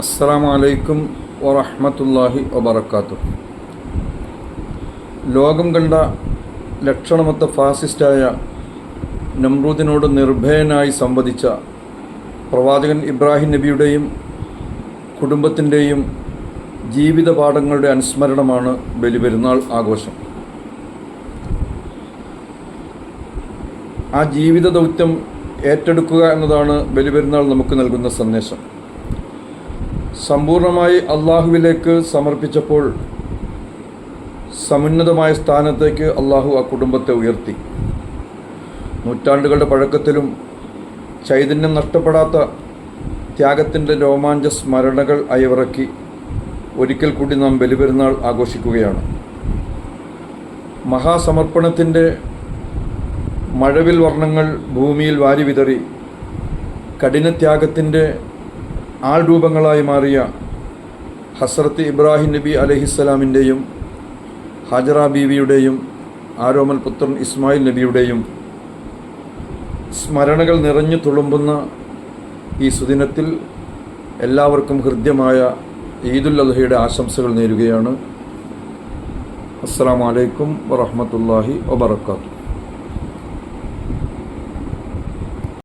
അസ്സാം വലൈക്കും വറഹമത്തല്ലാഹി വബർക്കാത്തു ലോകം കണ്ട ലക്ഷണമൊത്ത ഫാസിസ്റ്റായ നമ്രൂദിനോട് നിർഭയനായി സംവദിച്ച പ്രവാചകൻ ഇബ്രാഹിം നബിയുടെയും കുടുംബത്തിന്റെയും ജീവിത പാഠങ്ങളുടെ അനുസ്മരണമാണ് ബലിപെരുന്നാൾ ആഘോഷം. ആ ജീവിത ദൗത്യം ഏറ്റെടുക്കുക എന്നതാണ് ബലിപെരുന്നാൾ നമുക്ക് നൽകുന്ന സന്ദേശം. സമ്പൂർണമായി അള്ളാഹുവിലേക്ക് സമർപ്പിച്ചപ്പോൾ സമുന്നതമായ സ്ഥാനത്തേക്ക് അള്ളാഹു ആ കുടുംബത്തെ ഉയർത്തി. നൂറ്റാണ്ടുകളുടെ പഴക്കത്തിലും ചൈതന്യം നഷ്ടപ്പെടാത്ത ത്യാഗത്തിന്റെ രോമാഞ്ച സ്മരണകൾ അയവിറക്കി ഒരിക്കൽ കൂടി നാം ബലിപെരുന്നാൾ ആഘോഷിക്കുകയാണ്. മഹാസമർപ്പണത്തിന്റെ മഴവിൽ വർണങ്ങൾ ഭൂമിയിൽ വാരി വിതറി കഠിനത്യാഗത്തിന്റെ ആൾരൂപങ്ങളായി മാറിയ ഹസ്രത്ത് ഇബ്രാഹിം നബി അലഹിസ്സലാമിന്റെയും ഹാജറ ബീവിയുടെയും ആരോമൽ പുത്രൻ ഇസ്മായിൽ നബിയുടെയും സ്മരണകൾ നിറഞ്ഞു തുളുമ്പുന്ന ഈ സുദിനത്തിൽ എല്ലാവർക്കും ഹൃദ്യമായ ഈദുൽ അദ്ഹയുടെ ആശംസകൾ നേരുകയാണ്. അസ്സാം വലൈക്കും വറഹമത്തല്ലാഹി വബർക്കാത്തു